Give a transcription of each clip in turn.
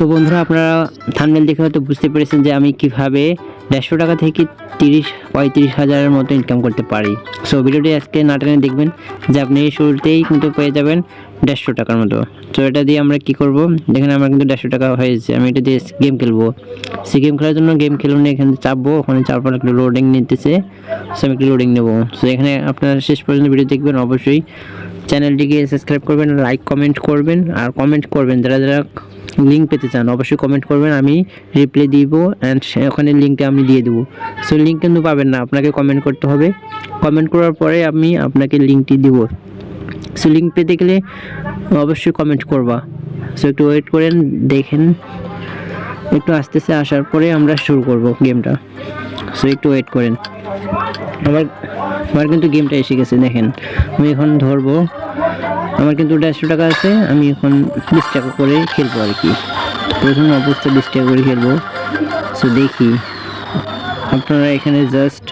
তো বন্ধুরা, আপনারা থানমেল দেখে হয়তো বুঝতে পেরেছেন যে আমি কীভাবে দেড়শো টাকা থেকে তিরিশ, পঁয়ত্রিশ হাজারের মতো ইনকাম করতে পারি। সো ভিডিওটি আজকে নাটনে দেখবেন যে আপনি এই শুরুতেই কিন্তু পেয়ে যাবেন দেড়শো টাকার মতো। তো এটা দিয়ে আমরা কি করব? দেখেন আমার কিন্তু দেড়শো টাকা হয়েছে। আমি এটা দিয়ে গেম খেলব। সে গেম খেলার জন্য গেম খেলুন এখানে চাপবো। ওখানে চার পর একটু লোডিং নিতেছে। সো আমি একটু লোডিং নেব। সো এখানে আপনারা শেষ পর্যন্ত ভিডিও দেখবেন অবশ্যই। চ্যানেলটিকে সাবস্ক্রাইব করবেন, লাইক, কমেন্ট করবেন, আর কমেন্ট করবেন। যারা যারা লিঙ্ক পেতে চান, অবশ্যই কমেন্ট করবেন, আমি রিপ্লাই দিব অ্যান্ড ওখানে লিঙ্কটা আমি দিয়ে দেবো। সো লিঙ্ক কিন্তু পাবেন না, আপনাকে কমেন্ট করতে হবে। কমেন্ট করার পরে আমি আপনাকে লিঙ্কটি দিব। সো লিঙ্ক পেতে গেলে অবশ্যই কমেন্ট করবা। সো একটু ওয়েট করেন, দেখেন। একটু আস্তে আস্তে আসার পরে আমরা শুরু করব গেমটা সো একটু ওয়েট করেন। আমার আমার কিন্তু গেমটা এসে গেছে, দেখেন। আমি এখন ধরবো। আমার কিন্তু দেড়শো টাকা আছে, আমি এখন বিশ টাকা করে খেলব আর কি। প্রথম অবস্থা বিশ টাকা করে খেলব। সো দেখি। আপনারা এখানে জাস্ট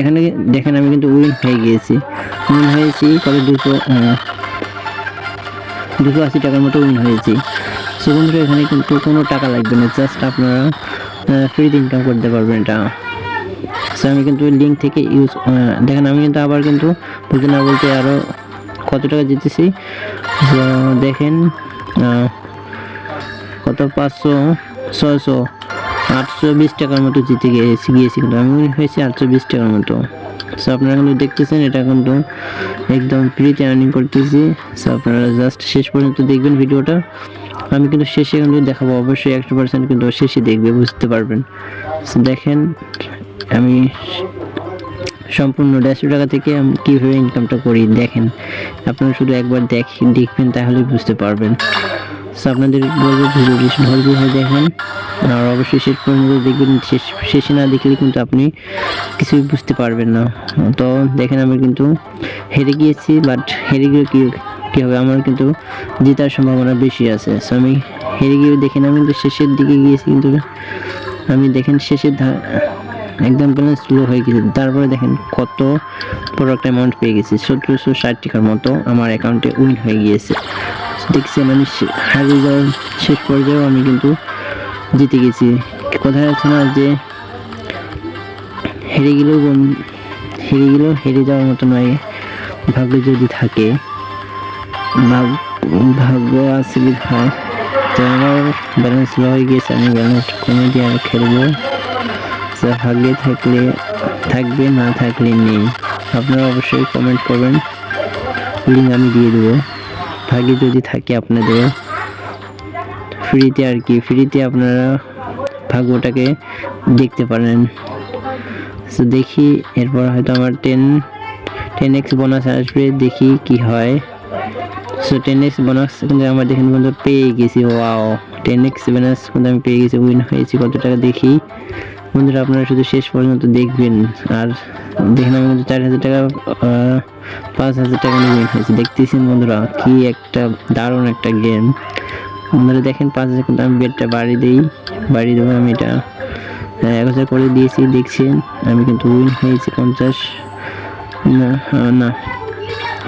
এখানে দেখেন, আমি কিন্তু উইন হয়ে গিয়েছি। উইন হয়েছি কত দুশো দুশো আশি টাকার মতো উইন হয়েছি। সো বন্ধুরা, এখানে কিন্তু কোনো টাকা লাগবে না জাস্ট আপনারা ফ্রিতে ইনকাম করতে পারবেন এটা। সো আমি কিন্তু লিঙ্ক থেকে ইউজ দেখেন, আমি কিন্তু আবার কিন্তু বলতে না বলতে আরও কত টাকা জিতেছি দেখেন কত? পাঁচশো, ছয়শো, আটশো বিশ টাকার মতো জিতে গিয়েছি গিয়েছি কিন্তু। আমি হয়েছি আটশো বিশ টাকার মতো। সো আপনারা কিন্তু দেখতেছেন, এটা কিন্তু একদম ফ্রিতে আর্নিং করতেছি। সো আপনারা জাস্ট শেষ পর্যন্ত দেখবেন ভিডিওটা আমি কিন্তু শেষে কিন্তু দেখাবো, অবশ্যই একশো পার্সেন্ট কিন্তু শেষে দেখবে, বুঝতে পারবেন। দেখেন, আমি সম্পূর্ণ দেড়শো টাকা থেকে আমি কীভাবে ইনকামটা করি, দেখেন। আপনারা শুধু একবার দেখ, দেখবেন তাহলে বুঝতে পারবেন। সো আপনাদের বলব, ভিডিওটি ধৈর্য হয়ে দেখেন। আর অবশ্যই শেষ পর্যন্ত দেখবেন, শেষ, শেষে না দেখলে কিন্তু আপনি কিছুই বুঝতে পারবেন না। তো, দেখেন, আমি কিন্তু হেরে গিয়েছি বাট হেরে গিয়ে কী কী হবে? আমার কিন্তু জেতার সম্ভাবনা বেশি আছে। সো আমি হেরে গিয়ে দেখেন, আমি কিন্তু শেষের দিকে গিয়েছি কিন্তু আমি দেখেন শেষের একদম ব্যালেন্স স্লো হয়ে গেছে। তারপরে দেখেন কত একটা অ্যামাউন্ট পেয়ে গেছি। সতেরোশো ষাট টাকার মতো আমার অ্যাকাউন্টে উইন হয়ে গিয়েছে। দেখছেন, আমি হারিয়ে যাওয়ার শেষ পর্যায়েও আমি কিন্তু জিতে গেছি। কোথায় আছে না যে হেরে গেলেও হেরে গেলেও হেরে যাওয়ার মতো নয়। ভাগ্য যদি থাকে ভাগ- ভাগ্য আসলে হয় তো আমার ব্যালেন্স লো হয়ে গিয়েছে আমি ব্যালেন্স কমে দিয়ে আর খেলব। যা ভাগ্যে থাকলে, থাকবে, না থাকলে নেই। আপনারা অবশ্যই কমেন্ট করবেন। লিঙ্ক আমি দিয়ে দেবো। ভাগ্যে যদি থাকে আপনাদেরও ফ্রিতে আর কি ফ্রিতে আপনারা ভাগ্যটাকে দেখতে পারেন। তো দেখি, এরপর হয়তো আমার টেন টেন এক্স বোনাস আসবে, দেখি কি হয়। সো টেন এক্স বোনাস কিন্তু আমার দেখেন বন্ধু পেয়ে গেছি ওয়াও টেন এক্স বোনাস কিন্তু আমি পেয়ে গেছি উইন হয়েছি, কত টাকা দেখি। বন্ধুরা, আপনারা শুধু শেষ পর্যন্ত দেখবেন। আর দেখেন আমি কিন্তু চার হাজার টাকা পাঁচ হাজার টাকা নিয়ে উইন হয়েছি। দেখতেছেন বন্ধুরা, কি একটা দারুণ একটা গেম বন্ধুরা, দেখেন পাঁচ হাজার কিন্তু আমি বেডটা বাড়ি দিই, বাড়ি দেবো আমি এটা। এক হাজার করে দিয়েছি, দেখছেন? আমি কিন্তু উইন হয়েছি, পঞ্চাশ। না না।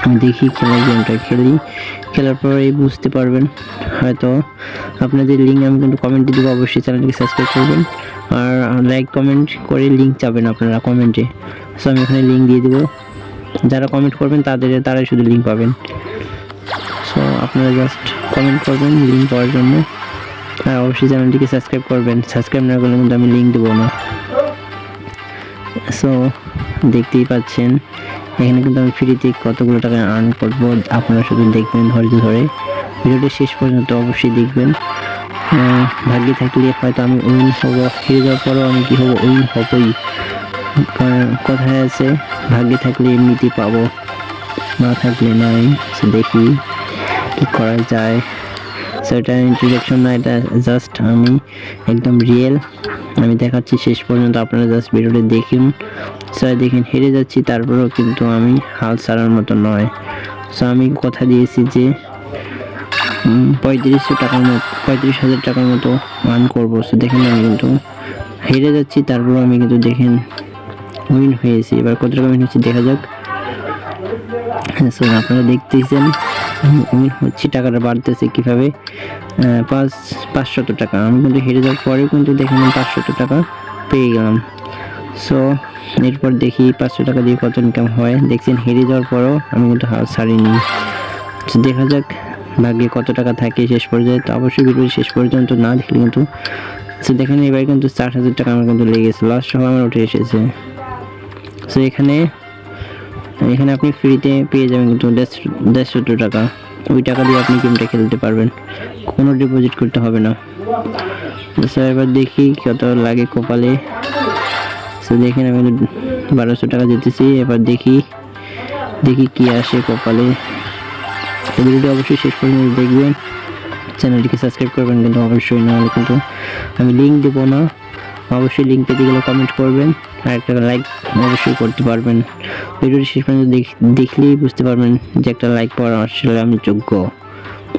দেখি খেলার গেমটা খেলি। খেলার পরে বুঝতে পারবেন। হয়তো আপনাদের লিঙ্ক আমি কিন্তু কমেন্টে দেবো, অবশ্যই চ্যানেলটিকে সাবস্ক্রাইব করবেন। আর লাইক কমেন্ট করে লিঙ্ক চাবেন আপনারা কমেন্টে সো আমি এখানে লিঙ্ক দিয়ে দেবো। যারা কমেন্ট করবেন, তাদের, তারাই শুধু লিঙ্ক পাবেন। সো আপনারা জাস্ট কমেন্ট করবেন লিঙ্ক পাওয়ার জন্য। আর অবশ্যই চ্যানেলটিকে সাবস্ক্রাইব করবেন। সাবস্ক্রাইব না করলে কিন্তু আমি লিঙ্ক দেবো না। সো দেখতেই পাচ্ছেন। এখানে কিন্তু আমি ফ্রিতে কতগুলো টাকা আর্ন করব আপনারা শুধু দেখবেন ধৈর্য ধরে। ভিডিওটি শেষ পর্যন্ত অবশ্যই দেখবেন। ভাগ্যে থাকলে হয়তো আমি উইন হব হেরে যাওয়ার পরেও আমি কী হব, উইন হবই। কথায় আছে, ভাগ্যে থাকলে এমনিতেই পাবো। না থাকলে নাই দেখি কী করা যায়। সো এটা ইন্ট্রোডাকশন না, এটা জাস্ট আমি একদম রিয়েল আমি দেখাচ্ছি শেষ পর্যন্ত, আপনারা জাস্ট ভিডিওটি দেখুন। স্যার দেখেন, হেরে যাচ্ছি, তারপরেও কিন্তু আমি হাল ছাড়ার মতো নয়। সো আমি কথা দিয়েছি যে পঁয়ত্রিশশো টাকার মতো, পঁয়ত্রিশ হাজার টাকার মতো আর্ন করব। সো দেখেন আমি কিন্তু হেরে যাচ্ছি, তারপরেও আমি কিন্তু দেখেন উইন হয়েছি। এবার কত টাকা উইন হয়েছে দেখা যাক। সো আপনারা দেখতেছেন, আমি হচ্ছে, টাকাটা বাড়তেছে কীভাবে? পাঁচ, পাঁচশত টাকা। আমি কিন্তু হেরে যাওয়ার পরেও কিন্তু দেখলাম পাঁচশত টাকা পেয়ে গেলাম। সো এরপর দেখি পাঁচশো টাকা দিয়ে কত ইনকাম হয়। দেখছেন, হেরে যাওয়ার পরও আমি কিন্তু হাল ছাড়িনি। দেখা যাক, ভাগ্যে কত টাকা থাকে শেষ পর্যায়ে। তো অবশ্যই ভিডিও শেষ পর্যন্ত না দেখলে কিন্তু তো দেখেন, এবার কিন্তু চার হাজার টাকা আমার কিন্তু লেগেছে। লাস্ট সহ আমার উঠে এসেছে। তো এখানে এখানে আপনি ফ্রিতে পেয়ে যাবেন কিন্তু দেড়শো টাকা। ওই টাকা দিয়ে আপনি গেমটা খেলতে পারবেন। কোনো ডিপোজিট করতে হবে না। তো এবার দেখি কত লাগে কপালে। তো দেখেন আমি বারোশো টাকা দিতেছি, এবার দেখি দেখি কি আসে কপালে। ভিডিওটি অবশ্যই শেষ পর্যন্ত দেখবেন। চ্যানেলটিকে সাবস্ক্রাইব করবেন কিন্তু অবশ্যই না নাহলে কিন্তু আমি লিঙ্ক দেবো না। অবশ্যই লিঙ্ক পেতে গেলে কমেন্ট করবেন, আর একটা লাইক অবশ্যই করতে পারবেন। ভিডিওটি শেষ পর্যন্ত দেখ- দেখলেই বুঝতে পারবেন যে একটা লাইক পাওয়ার আসলে আমি যোগ্য।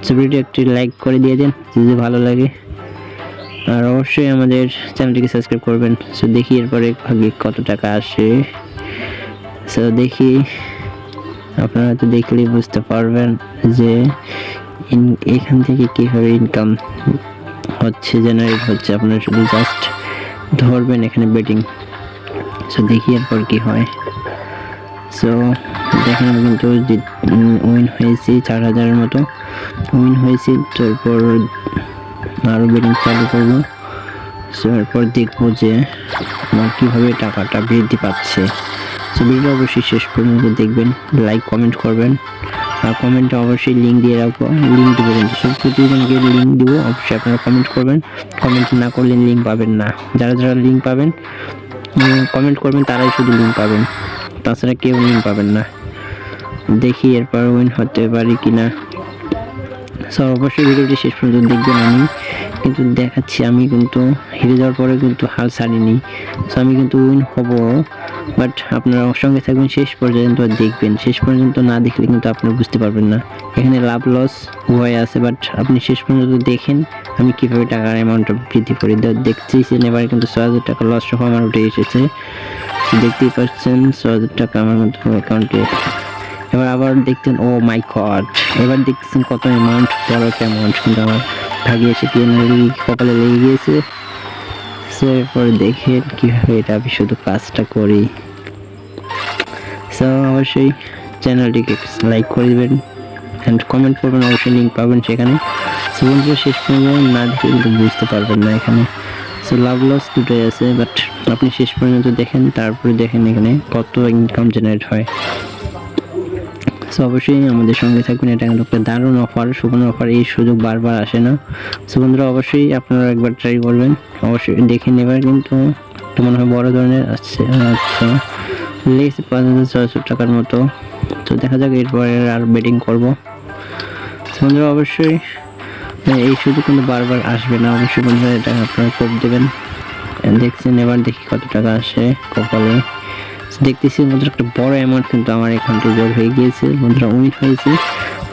ভিডিওটি একটি লাইক করে দিয়ে দেন, যদি ভালো লাগে। আর অবশ্যই আমাদের চ্যানেলটিকে সাবস্ক্রাইব করবেন। সো দেখি এরপরে ভাগ্যে কত টাকা আসে। সো দেখি আপনারা তো দেখলেই বুঝতে পারবেন যে এখান থেকে কীভাবে ইনকাম হচ্ছে জেনারেট হচ্ছে। আপনারা শুধু জাস্ট ধরবেন এখানে বেটিং সো দেখি এরপর কি হয়। সো দেখেন কিন্তু উইন হয়েছি চার হাজারের মতো। উইন হয়েছি, তারপর আরও বেটিং চালু করব। এরপর দেখব যে আমার কীভাবে টাকাটা বৃদ্ধি পাচ্ছে। সো ভিডিও অবশ্যই শেষ পর্যন্ত দেখবেন লাইক কমেন্ট করবেন। আর কমেন্টে অবশ্যই লিঙ্ক দিয়ে রাখব লিঙ্ক দেবো কিন্তু। সব প্রতিজনকে লিঙ্ক দেবো, অবশ্যই আপনারা কমেন্ট করবেন। কমেন্ট না করলে লিঙ্ক পাবেন না। যারা যারা লিঙ্ক পাবেন কমেন্ট করবেন, তারাই শুধু লিঙ্ক পাবেন। তাছাড়া কেউ লিঙ্ক পাবেন না। দেখি এরপর উইন হতে পারি কিনা। সো অবশ্যই ভিডিওটি শেষ পর্যন্ত দেখবেন আমি। কিন্তু দেখাচ্ছি, আমি কিন্তু হেরে যাওয়ার পরে কিন্তু হাল ছাড়িনি। সো আমি কিন্তু উইন হব। বাট আপনারা সঙ্গে থাকবেন শেষ পর্যন্ত দেখবেন। শেষ পর্যন্ত না দেখলে কিন্তু আপনি বুঝতে পারবেন না। এখানে লাভ লস উভয় আছে বাট আপনি শেষ পর্যন্ত দেখেন আমি কীভাবে টাকার অ্যামাউন্টটা বৃদ্ধি করি। দেখতেইছেন এবার কিন্তু ছ হাজার টাকা লস সহ আমার উঠে এসেছে। দেখতেই পাচ্ছেন ছ হাজার টাকা আমার মতো অ্যাকাউন্টে এবার আবার দেখছেন ও মাই গড এবার দেখছেন কত অ্যামাউন্ট বড় একটা অ্যামাউন্ট কিন্তু আমার ভাগে এসে কি কপালে লেগে গিয়েছে। সো এরপর দেখেন কীভাবে এটা আমি শুধু কাজটা করি। সো অবশ্যই চ্যানেলটিকে লাইক করে দেবেন অ্যান্ড কমেন্ট করবেন, অবশ্যই লিঙ্ক পাবেন সেখানে। সো বন্ধুরা, শেষ পর্যন্ত না দেখে কিন্তু বুঝতে পারবেন না এখানে। সো লাভ লস দুটোই আছে বাট আপনি শেষ পর্যন্ত দেখেন, তারপরে দেখেন এখানে কত ইনকাম জেনারেট হয়। সো অবশ্যই আমাদের সঙ্গে থাকবেন এটা কিন্তু একটা দারুণ অফার সুবর্ণ অফার এই সুযোগ বারবার আসে না। সো বন্ধুরা অবশ্যই আপনারা একবার ট্রাই করবেন। অবশ্যই দেখে নেবার কিন্তু মনে হয় বড় ধরনের আসছে। আচ্ছা লেগেছে পাঁচ হাজার ছয়শো টাকার মতো। তো দেখা যাক এরপরে আর বেটিং করব। বন্ধুরা অবশ্যই হ্যাঁ, এই সুযোগ কিন্তু বারবার আসবে না। অবশ্যই বন্ধুরা এটা আপনারা কোপ দেবেন। দেখছেন এবার দেখি কত টাকা আসে কপালে। দেখতেছি বন্ধুরা একটা বড় অ্যামাউন্ট কিন্তু আমার এখানটা যোগ হয়ে গিয়েছে। বন্ধুরা উইন হয়েছে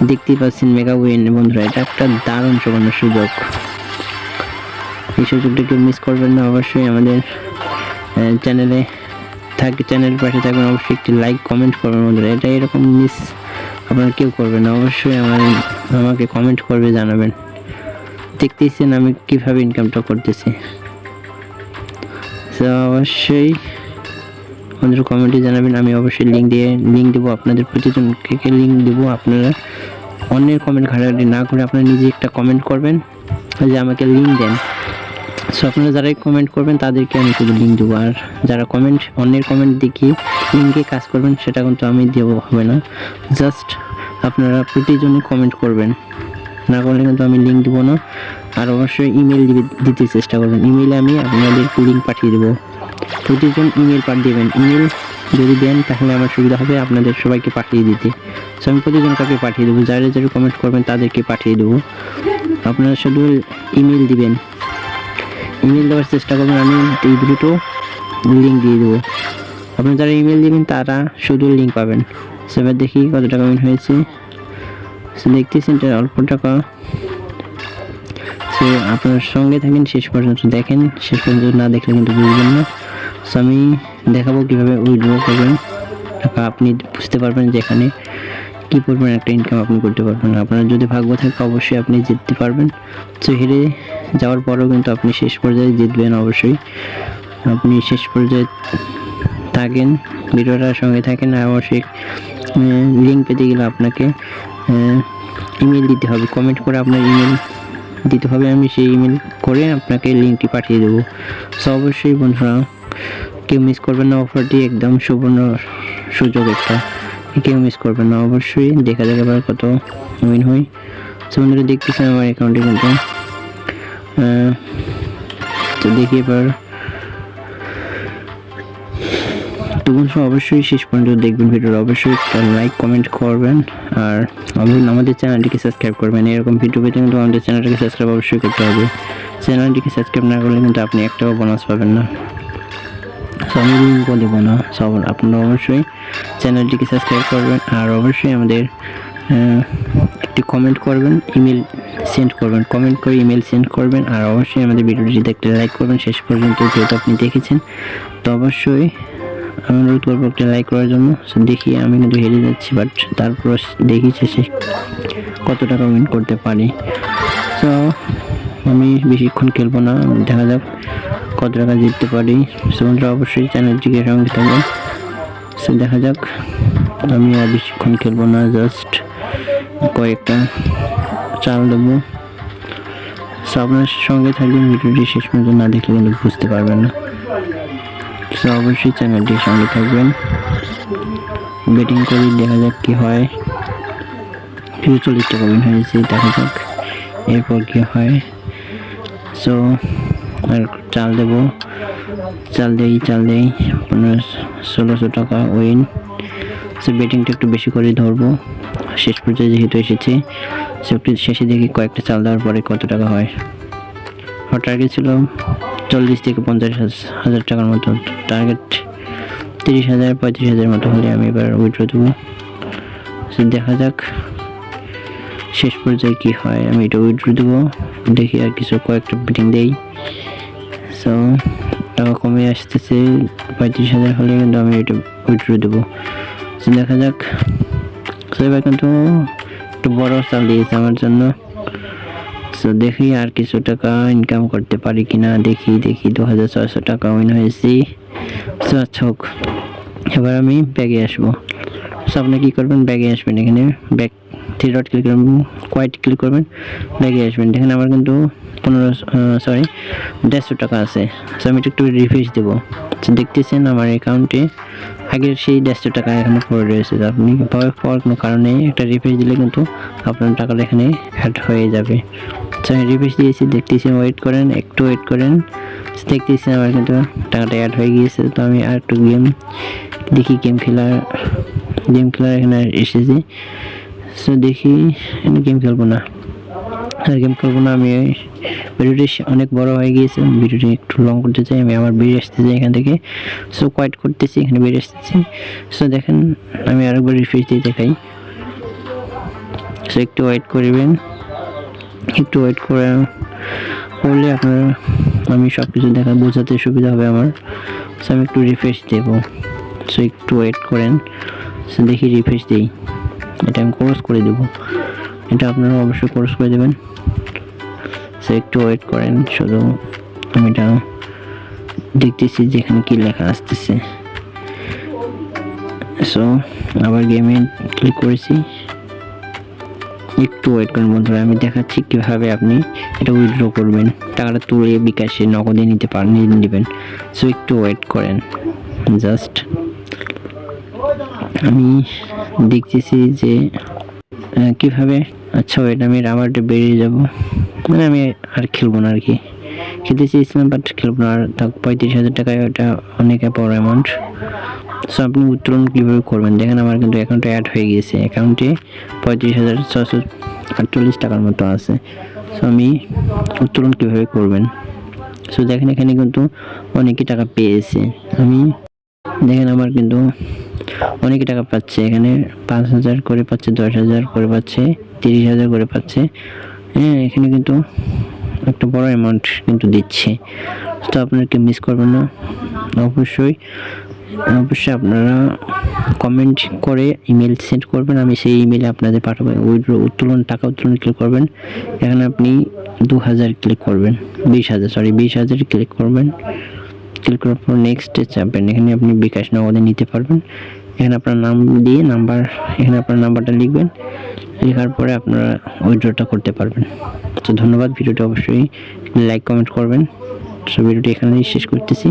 দেখতেই পাচ্ছেন মেগা উইন বন্ধুরা, এটা একটা দারুণ সুবর্ণ সুযোগ। এই সুযোগটা কেউ মিস করবেন না অবশ্যই আমাদের চ্যানেলে থাকে চ্যানেলের পাশে থাকবেন অবশ্যই একটি লাইক কমেন্ট করবেন বন্ধুরা। এটা এরকম মিস আপনারা কেউ করবেন না। অবশ্যই আমার, আমাকে কমেন্ট করবে, জানাবেন। দেখতেছেন আমি কীভাবে ইনকামটা করতেছি। তো অবশ্যই আমাদের কমেন্টে জানাবেন, আমি অবশ্যই লিঙ্ক দিয়ে লিঙ্ক দেবো আপনাদের প্রতিজনকে লিঙ্ক দেবো আপনারা। অন্যের কমেন্ট ঘাটাঘাটি না করে আপনারা নিজে একটা কমেন্ট করবেন, যে আমাকে লিঙ্ক দেন। সো আপনারা যারাই কমেন্ট করবেন, তাদেরকে আমি শুধু লিঙ্ক দেবো। আর যারা কমেন্ট অন্যের কমেন্ট দেখিয়ে লিঙ্কে কাজ করবেন, সেটা কিন্তু আমি দেবো, হবে না। জাস্ট আপনারা প্রতিজনই কমেন্ট করবেন। না করলে কিন্তু আমি লিঙ্ক দেবো না। আর অবশ্যই ইমেল দিতে চেষ্টা করবেন। ইমেলে আমি আপনাদের লিঙ্ক পাঠিয়ে দেবো। প্রতিজন ইমেল পাঠিয়ে দেবেন। ইমেল যদি দেন, তাহলে আমার সুবিধা হবে আপনাদের সবাইকে পাঠিয়ে দিতে। সো আমি প্রতিজন কাকে পাঠিয়ে দেবো। যারা যারা কমেন্ট করবেন, তাদেরকে পাঠিয়ে দেবো। আপনারা শুধু ইমেল দিবেন। ইমেল দেওয়ার চেষ্টা করবেন। আমি এই দুটো লিঙ্ক দিয়ে দেবো। আপনারা যারা ইমেল দিবেন, তারা শুধু লিঙ্ক পাবেন। সো এবার দেখি কত টাকা উইন হয়েছে। দেখতেছেন এটা অল্প টাকা। আপনার সঙ্গে থাকেন শেষ পর্যন্ত। দেখেন, শেষ পর্যন্ত না দেখলে কিন্তু বুঝবেন না। সো আমি দেখাবো কীভাবে উইড্রো করবেন। টাকা আপনি বুঝতে পারবেন যে এখানে কী পরিমাণ একটা ইনকাম আপনি করতে পারবেন। আপনার যদি ভাগ্য থাকে, অবশ্যই আপনি জিততে পারবেন। তো হেরে যাওয়ার পরেও কিন্তু আপনি শেষ পর্যায়ে জিতবেন অবশ্যই। আপনি শেষ পর্যায়ে থাকেন ভিডিওটার সঙ্গে থাকেন, আর অবশ্যই লিঙ্ক পেতে গেলে আপনাকে ইমেল দিতে হবে। কমেন্ট করে আপনার ইমেল দিতে হবে। আমি সেই ইমেল করে আপনাকে লিঙ্কটি পাঠিয়ে দেবো। সো অবশ্যই বন্ধুরা কেউ মিস করবেন না অফারটি একদম সুবর্ণ সুযোগ একটা। কেউ মিস করবেন না, অবশ্যই দেখা যাক এবার কত উইন হই সো বন্ধুরা, দেখতেছেন আমার অ্যাকাউন্টে কিন্তু তো দেখি এবার। তো বন্ধুরা, অবশ্যই শেষ পর্যন্ত দেখবেন ভিডিওটা। অবশ্যই লাইক কমেন্ট করবেন। আর অবশ্যই আমাদের চ্যানেলটিকে সাবস্ক্রাইব করবেন। এরকম ভিডিও পেতে কিন্তু আমাদের চ্যানেলটিকে সাবস্ক্রাইব অবশ্যই করতে হবে। চ্যানেলটিকে সাবস্ক্রাইব না করলে কিন্তু আপনি একটাও বোনাস পাবেন না। সো আমি লিঙ্কও দেবো না। সব আপনারা অবশ্যই চ্যানেলটিকে সাবস্ক্রাইব করবেন আর অবশ্যই আমাদের একটি কমেন্ট করবেন, ইমেল সেন্ড করবেন। কমেন্ট করে ইমেল সেন্ড করবেন আর অবশ্যই আমাদের ভিডিওটি দেখতে লাইক করবেন, শেষ পর্যন্ত যেহেতু আপনি দেখেছেন, তো অবশ্যই আমি অনুরোধ করব একটা লাইক করার জন্য। দেখি আমি কিন্তু হেরে যাচ্ছি, বাট তারপর দেখি শেষে কত টাকা উইন করতে পারি। তো আমি বেশিক্ষণ খেলব না, দেখা যাক। কত টাকা জিততে পারি? বন্ধুরা, অবশ্যই চ্যানেলটিকে সঙ্গে থাকবে সো দেখা যাক, আমি আর বেশিক্ষণ খেলব না জাস্ট কয়েকটা চাল দেবো। সো আপনার সঙ্গে থাকবেন, ভিডিওটি শেষ পর্যন্ত না দেখলে কিন্তু বুঝতে পারবেন না। সো অবশ্যই চ্যানেলটির সঙ্গে থাকবেন। ব্যাটিং করি দেখা যাক কী হয়। একশো চল্লিশ টাকা উইন হয়েছে দেখা যাক। এরপর কী হয়। সো আর চাল দেবো। চাল দেই চাল দেই। পনেরো, ষোলোশো টাকা উইন সো বেটিংটা একটু বেশি করে ধরবো। শেষ পর্যায়ে যেহেতু এসেছি, সো একটু শেষে দেখি কয়েকটা চাল দেওয়ার পরে কত টাকা হয়। আমার টার্গেট ছিল চল্লিশ থেকে পঞ্চাশ হাজ- হাজার টাকার মতো। টার্গেট তিরিশ হাজার, পঁয়ত্রিশ হাজার মতো হলে আমি এবার উইথড্র দেবো। সো দেখা যাক শেষ পর্যায়ে কি হয়। আমি এটা উইথড্র দেবো। দেখি আর কিছু কয়েকটা বিটিং দেই। সো, টাকা কমে আসতেছে, পঁয়ত্রিশ হাজার হলে কিন্তু আমি এটা উইথড্র দেবো। সো, দেখা যাক। সো, এবার কিন্তু একটু বড় চাল দিয়েছে আমার জন্য। সো, দেখি আর কিছু টাকা ইনকাম করতে পারি কিনা। দেখি দেখি দু হাজার ছয়শো টাকা উইন হয়েছি। সো আচ্ছা হোক। এবার আমি ব্যাগে আসব। সো, আপনি কী করবেন? ব্যাগে আসবেন এখানে। ব্যাগ থ্রি ডট ক্লিক করবেন কোয়াইট ক্লিক করবেন ব্যাগে আসবেন। দেখেন আমার কিন্তু পনেরো সরি দেড়শো টাকা আছে। সো আমি একটু রিফ্রেশ দেবো। দেখতেছেন আমার অ্যাকাউন্টে আগের সেই দেড়শো টাকা এখানে পড়ে রয়েছে। আপনি ভয় পাওয়ার কোনো কারণে একটা রিফ্রেশ দিলে কিন্তু আপনার টাকাটা এখানে অ্যাড হয়ে যাবে। তো আমি রিফ্রেশ দিয়েছি দেখতেছি ওয়েট করেন, একটু ওয়েট করেন। দেখতেছি আমার কিন্তু টাকাটা অ্যাড হয়ে গিয়েছে। তো আমি আর একটু গেম দেখি গেম খেলার গেম খেলার এখানে এসেছি। সো দেখি। গেম খেলব না। আর গেম খেলব না, আমি ভিডিওটি অনেক বড় হয়ে গিয়েছে। ভিডিওটি একটু লং করতে চাই, আমি আবার বেরিয়ে আসতে চাই এখান থেকে। সো কোয়াইট করতেছি, এখানে বেরিয়ে আসতেছি। সো দেখেন, আমি আরেকবার রিফ্রেশ দিয়ে দেখাই। সো একটু ওয়েট করবেন। একটু ওয়েট করে করলে আপনার আমি সব কিছু দেখা বোঝাতে সুবিধা হবে আমার। সো আমি একটু রিফ্রেশ দেবো। সো একটু ওয়েট করেন। সো দেখি রিফ্রেশ দিই। এটা আমি কোর্স করে দেবো। এটা আপনারা অবশ্যই কোর্স করে দেবেন। সো একটু ওয়েট করেন, শুধু আমি এটা দেখতেছি যে এখানে কী লেখা আসতেছে। সো আবার গেমে ক্লিক করেছি। একটু ওয়েট করেন বন্ধুরা, আমি দেখাচ্ছি কীভাবে আপনি এটা উইথড্র করবেন। টাকাটা তুলে বিকাশে নগদে নিতে পারেন নেবেন। সো একটু ওয়েট করেন। জাস্ট আমি দেখতেছি যে কীভাবে আচ্ছা ওয়েট আমি রাবারটা বেরিয়ে যাব। মানে আমি আর খেলব না আর কি খেলতে চেয়েছিলাম বাট খেলব না। আর পঁয়ত্রিশ হাজার টাকায় ওটা অনেক বড় অ্যামাউন্ট সো আপনি উত্তোলন কীভাবে করবেন? দেখেন আমার কিন্তু অ্যাকাউন্টে অ্যাড হয়ে গিয়েছে। অ্যাকাউন্টে পঁয়ত্রিশ হাজার ছশো আটচল্লিশ টাকার মতো আছে। সো আমি উত্তোলন কীভাবে করবেন? সো দেখেন এখানে কিন্তু অনেকই টাকা পেয়েছে। আমি, দেখেন আমার কিন্তু অনেক টাকা পাচ্ছে। এখানে পাঁচ হাজার করে পাচ্ছে, দশ হাজার করে পাচ্ছে, তিরিশ হাজার করে পাচ্ছে। হ্যাঁ এখানে কিন্তু একটা বড় অ্যামাউন্ট কিন্তু দিচ্ছে। তো আপনাকে মিস করবেন না। অবশ্যই অবশ্যই আপনারা কমেন্ট করে ইমেল সেন্ড করবেন। আমি সেই ইমেলে আপনাদের পাঠাবো। উইড্রো, উত্তোলন, টাকা উত্তোলন ক্লিক করবেন। এখানে আপনি দু হাজার ক্লিক করবেন। বিশ হাজার সরি বিশ হাজার ক্লিক করবেন। ক্লিক করার পর নেক্সটে চাপবেন। এখানে আপনি বিকাশ নগদে নিতে পারবেন। এখানে আপনার নাম দিয়ে নাম্বার, এখানে আপনার নাম্বারটা লিখবেন। লেখার পরে আপনারা উইড্রোটা করতে পারবেন। তো ধন্যবাদ, ভিডিওটি অবশ্যই লাইক কমেন্ট করবেন। সো ভিডিওটি এখানেই শেষ করতেছি।